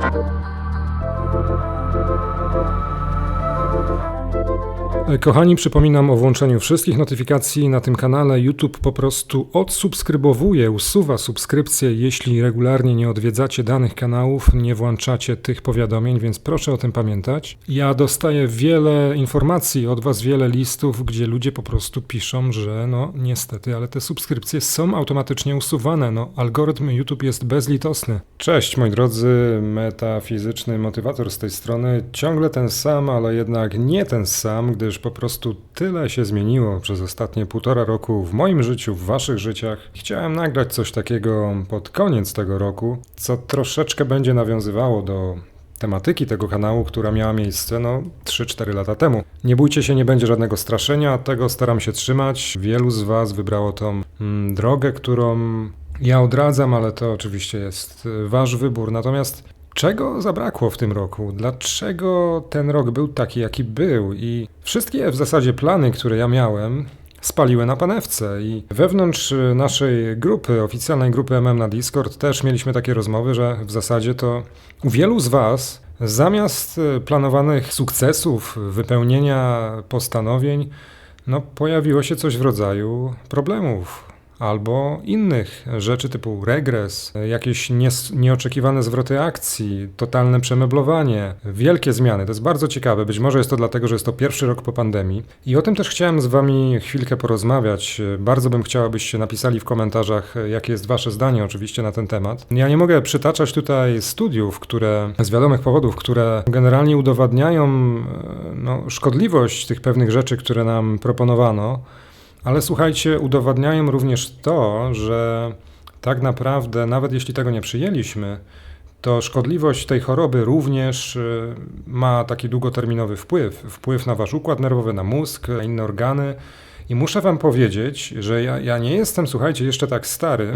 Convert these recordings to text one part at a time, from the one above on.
Thank Kochani, przypominam o włączeniu wszystkich notyfikacji na tym kanale. YouTube po prostu odsubskrybowuje, usuwa subskrypcje, jeśli regularnie nie odwiedzacie danych kanałów, nie włączacie tych powiadomień, więc proszę o tym pamiętać. Ja dostaję wiele informacji od Was, wiele listów, gdzie ludzie po prostu piszą, że no niestety, ale te subskrypcje są automatycznie usuwane. No, algorytm YouTube jest bezlitosny. Cześć moi drodzy, metafizyczny motywator z tej strony. Ciągle ten sam, ale jednak nie ten sam, gdyż po prostu tyle się zmieniło przez ostatnie półtora roku w moim życiu, w waszych życiach. Chciałem nagrać coś takiego pod koniec tego roku, co troszeczkę będzie nawiązywało do tematyki tego kanału, która miała miejsce no 3-4 lata temu. Nie bójcie się, nie będzie żadnego straszenia, tego staram się trzymać. Wielu z was wybrało tą mm, drogę, którą ja odradzam, ale to oczywiście jest y, wasz wybór. Natomiast Czego zabrakło w tym roku? Dlaczego ten rok był taki, jaki był? I wszystkie w zasadzie plany, które ja miałem, spaliły na panewce i wewnątrz naszej grupy, oficjalnej grupy MM na Discord też mieliśmy takie rozmowy, że w zasadzie to u wielu z Was zamiast planowanych sukcesów, wypełnienia postanowień, no pojawiło się coś w rodzaju problemów, albo innych rzeczy typu regres, jakieś nieoczekiwane zwroty akcji, totalne przemeblowanie, wielkie zmiany. To jest bardzo ciekawe. Być może jest to dlatego, że jest to pierwszy rok po pandemii. I o tym też chciałem z Wami chwilkę porozmawiać. Bardzo bym chciał, abyście napisali w komentarzach, jakie jest Wasze zdanie oczywiście na ten temat. Ja nie mogę przytaczać tutaj studiów, które z wiadomych powodów, które generalnie udowadniają no, szkodliwość tych pewnych rzeczy, które nam proponowano. Ale słuchajcie, udowadniają również to, że tak naprawdę, nawet jeśli tego nie przyjęliśmy, to szkodliwość tej choroby również y, ma taki długoterminowy wpływ. Wpływ na wasz układ nerwowy, na mózg, na inne organy. I muszę wam powiedzieć, że ja, ja nie jestem, słuchajcie, jeszcze tak stary.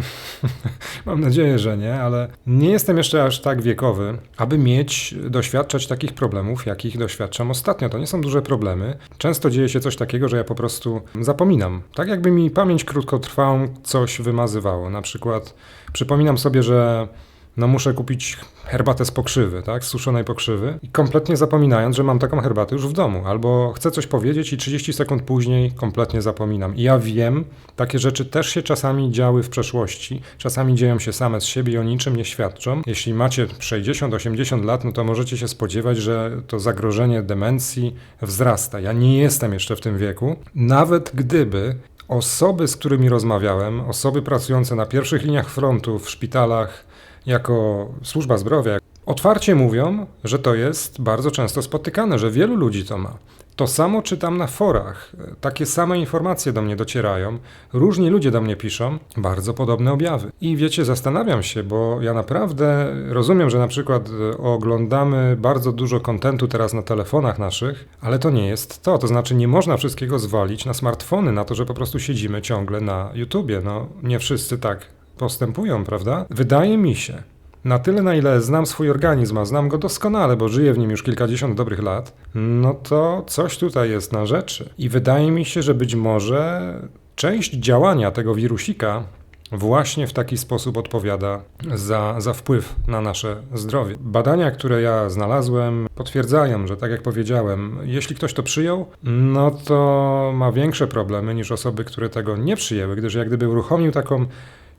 Mam nadzieję, że nie, ale nie jestem jeszcze aż tak wiekowy, aby mieć, doświadczać takich problemów, jakich doświadczam ostatnio. To nie są duże problemy. Często dzieje się coś takiego, że ja po prostu zapominam. Tak jakby mi pamięć krótkotrwałą coś wymazywało. Na przykład przypominam sobie, że no muszę kupić herbatę z pokrzywy, tak, z suszonej pokrzywy i kompletnie zapominając, że mam taką herbatę już w domu, albo chcę coś powiedzieć i 30 sekund później kompletnie zapominam. I ja wiem, takie rzeczy też się czasami działy w przeszłości, czasami dzieją się same z siebie i o niczym nie świadczą. Jeśli macie 60-80 lat, no to możecie się spodziewać, że to zagrożenie demencji wzrasta. Ja nie jestem jeszcze w tym wieku, nawet gdyby osoby, z którymi rozmawiałem, osoby pracujące na pierwszych liniach frontu w szpitalach, jako służba zdrowia otwarcie mówią, że to jest bardzo często spotykane, że wielu ludzi to ma. To samo czytam na forach. Takie same informacje do mnie docierają. Różni ludzie do mnie piszą bardzo podobne objawy. I wiecie, zastanawiam się, bo ja naprawdę rozumiem, że na przykład e, oglądamy bardzo dużo kontentu teraz na telefonach naszych, ale to nie jest to. To znaczy, nie można wszystkiego zwalić na smartfony, na to, że po prostu siedzimy ciągle na YouTubie. No, nie wszyscy tak postępują, prawda? Wydaje mi się, na tyle, na ile znam swój organizm, a znam go doskonale, bo żyję w nim już kilkadziesiąt dobrych lat, no to coś tutaj jest na rzeczy. I wydaje mi się, że być może część działania tego wirusika właśnie w taki sposób odpowiada za, za wpływ na nasze zdrowie. Badania, które ja znalazłem, potwierdzają, że tak jak powiedziałem, jeśli ktoś to przyjął, no to ma większe problemy niż osoby, które tego nie przyjęły, gdyż jak gdyby uruchomił taką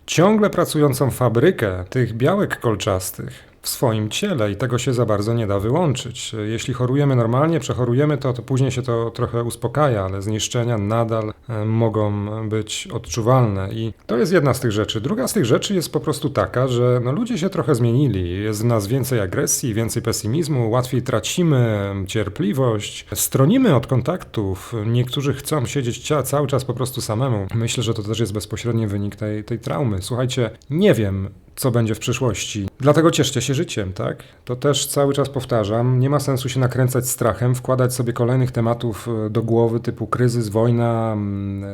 ciągle pracującą fabrykę tych białek kolczastych, w swoim ciele i tego się za bardzo nie da wyłączyć. Jeśli chorujemy normalnie, przechorujemy to, to później się to trochę uspokaja, ale zniszczenia nadal e, mogą być odczuwalne i to jest jedna z tych rzeczy. Druga z tych rzeczy jest po prostu taka, że no, ludzie się trochę zmienili. Jest w nas więcej agresji, więcej pesymizmu, łatwiej tracimy cierpliwość, stronimy od kontaktów. Niektórzy chcą siedzieć cały czas po prostu samemu. Myślę, że to też jest bezpośredni wynik tej, tej traumy. Słuchajcie, nie wiem, co będzie w przyszłości. Dlatego cieszcie się życiem, tak? To też cały czas powtarzam. Nie ma sensu się nakręcać strachem, wkładać sobie kolejnych tematów e, do głowy typu kryzys, wojna,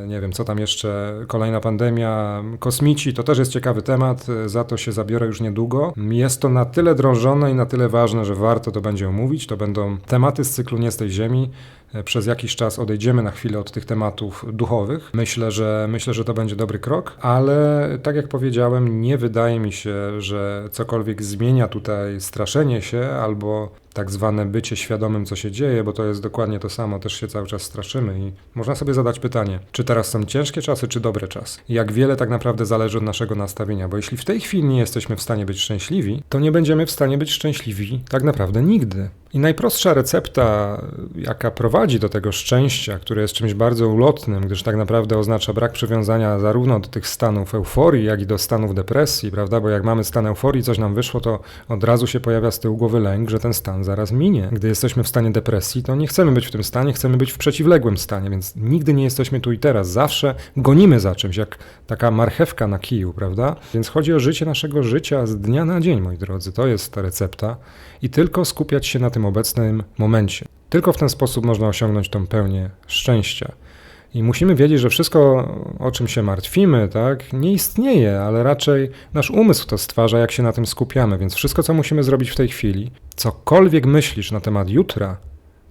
nie wiem co tam jeszcze, kolejna pandemia, kosmici. To też jest ciekawy temat, e, za to się zabiorę już niedługo. Jest to na tyle drążone i na tyle ważne, że warto to będzie omówić. To będą tematy z cyklu Nie z tej Ziemi. E, przez jakiś czas odejdziemy na chwilę od tych tematów duchowych. Myślę, że myślę, że to będzie dobry krok, ale tak jak powiedziałem, nie wydaje mi się, że cokolwiek zmienia tutaj straszenie się albo tak zwane bycie świadomym, co się dzieje, bo to jest dokładnie to samo, też się cały czas straszymy i można sobie zadać pytanie, czy teraz są ciężkie czasy, czy dobre czasy? Jak wiele tak naprawdę zależy od naszego nastawienia, bo jeśli w tej chwili nie jesteśmy w stanie być szczęśliwi, to nie będziemy w stanie być szczęśliwi tak naprawdę nigdy. I najprostsza recepta, jaka prowadzi do tego szczęścia, które jest czymś bardzo ulotnym, gdyż tak naprawdę oznacza brak przywiązania zarówno do tych stanów euforii, jak i do stanów depresji, prawda? Bo jak mamy stan euforii, coś nam wyszło, to od razu się pojawia z tyłu głowy lęk, że ten stan zaraz minie. Gdy jesteśmy w stanie depresji, to nie chcemy być w tym stanie, chcemy być w przeciwległym stanie, więc nigdy nie jesteśmy tu i teraz. Zawsze gonimy za czymś, jak taka marchewka na kiju, prawda? Więc chodzi o życie naszego życia z dnia na dzień, moi drodzy. To jest ta recepta. I tylko skupiać się na tym obecnym momencie. Tylko w ten sposób można osiągnąć tą pełnię szczęścia. I musimy wiedzieć, że wszystko, o czym się martwimy, tak, nie istnieje, ale raczej nasz umysł to stwarza, jak się na tym skupiamy. Więc wszystko, co musimy zrobić w tej chwili, cokolwiek myślisz na temat jutra,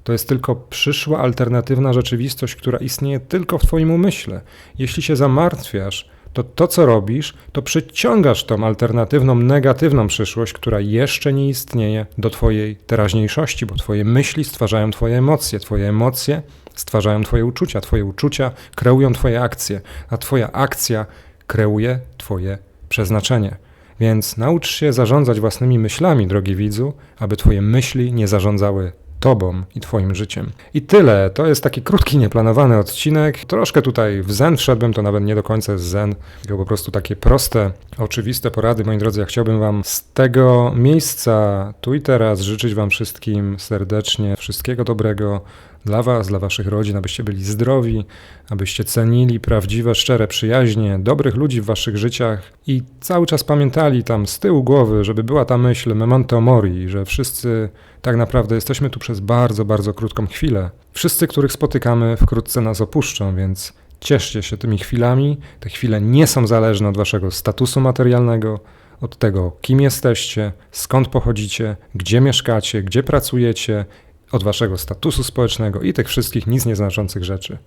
to jest tylko przyszła alternatywna rzeczywistość, która istnieje tylko w Twoim umyśle. Jeśli się zamartwiasz, to to, co robisz, to przyciągasz tą alternatywną, negatywną przyszłość, która jeszcze nie istnieje do Twojej teraźniejszości, bo Twoje myśli stwarzają Twoje emocje, Twoje emocje stwarzają Twoje uczucia, Twoje uczucia kreują Twoje akcje, a Twoja akcja kreuje Twoje przeznaczenie. Więc naucz się zarządzać własnymi myślami, drogi widzu, aby Twoje myśli nie zarządzały Tobą i Twoim życiem. I tyle. To jest taki krótki, nieplanowany odcinek. Troszkę tutaj w zen wszedłem, to nawet nie do końca jest zen, tylko po prostu takie proste, oczywiste porady. Moi drodzy, ja chciałbym Wam z tego miejsca tu i teraz życzyć Wam wszystkim serdecznie wszystkiego dobrego dla Was, dla Waszych rodzin, abyście byli zdrowi, abyście cenili prawdziwe, szczere przyjaźnie, dobrych ludzi w Waszych życiach i cały czas pamiętali tam z tyłu głowy, żeby była ta myśl memento mori, że wszyscy tak naprawdę jesteśmy tu przez bardzo, bardzo krótką chwilę. Wszyscy, których spotykamy, wkrótce nas opuszczą, więc cieszcie się tymi chwilami. Te chwile nie są zależne od Waszego statusu materialnego, od tego, kim jesteście, skąd pochodzicie, gdzie mieszkacie, gdzie pracujecie, od waszego statusu społecznego i tych wszystkich nic nieznaczących rzeczy.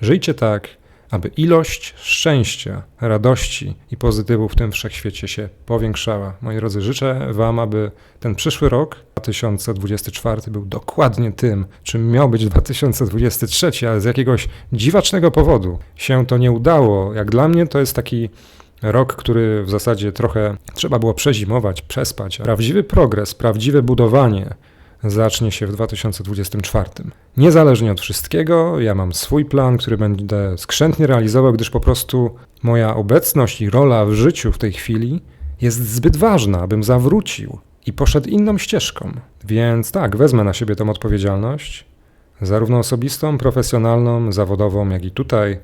Żyjcie tak, aby ilość szczęścia, radości i pozytywów w tym wszechświecie się powiększała. Moi drodzy, życzę Wam, aby ten przyszły rok, 2024, był dokładnie tym, czym miał być 2023, ale z jakiegoś dziwacznego powodu się to nie udało. Jak dla mnie to jest taki rok, który w zasadzie trochę trzeba było przezimować, przespać. Prawdziwy progres, prawdziwe budowanie zacznie się w 2024. Niezależnie od wszystkiego, ja mam swój plan, który będę skrzętnie realizował, gdyż po prostu moja obecność i rola w życiu w tej chwili jest zbyt ważna, abym zawrócił i poszedł inną ścieżką. Więc tak, wezmę na siebie tą odpowiedzialność, zarówno osobistą, profesjonalną, zawodową, jak i tutaj,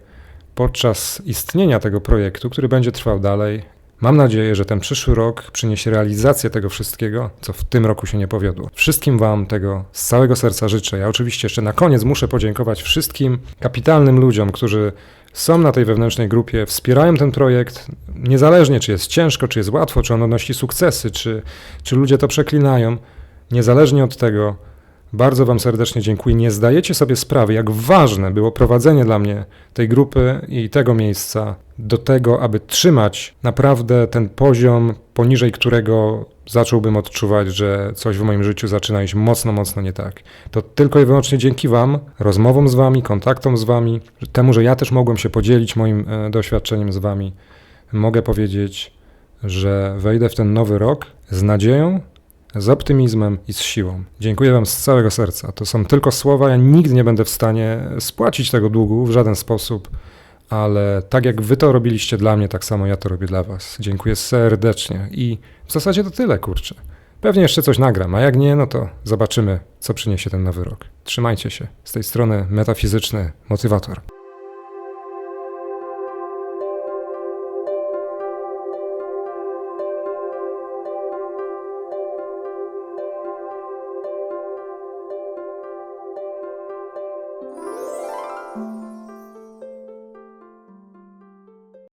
podczas istnienia tego projektu, który będzie trwał dalej Mam nadzieję, że ten przyszły rok przyniesie realizację tego wszystkiego, co w tym roku się nie powiodło. Wszystkim Wam tego z całego serca życzę. Ja oczywiście jeszcze na koniec muszę podziękować wszystkim kapitalnym ludziom, którzy są na tej wewnętrznej grupie, wspierają ten projekt, niezależnie czy jest ciężko, czy jest łatwo, czy on odnosi sukcesy, czy, czy ludzie to przeklinają. Niezależnie od tego, bardzo Wam serdecznie dziękuję. Nie zdajecie sobie sprawy, jak ważne było prowadzenie dla mnie tej grupy i tego miejsca do tego, aby trzymać naprawdę ten poziom, poniżej którego zacząłbym odczuwać, że coś w moim życiu zaczyna iść mocno, mocno nie tak. To tylko i wyłącznie dzięki Wam, rozmowom z Wami, kontaktom z Wami, temu, że ja też mogłem się podzielić moim e, doświadczeniem z Wami, mogę powiedzieć, że wejdę w ten nowy rok z nadzieją, z optymizmem i z siłą. Dziękuję Wam z całego serca. To są tylko słowa, ja nigdy nie będę w stanie spłacić tego długu w żaden sposób, ale tak jak Wy to robiliście dla mnie, tak samo ja to robię dla Was. Dziękuję serdecznie i w zasadzie to tyle, kurczę. Pewnie jeszcze coś nagram, a jak nie, no to zobaczymy, co przyniesie ten nowy rok. Trzymajcie się. Z tej strony metafizyczny motywator.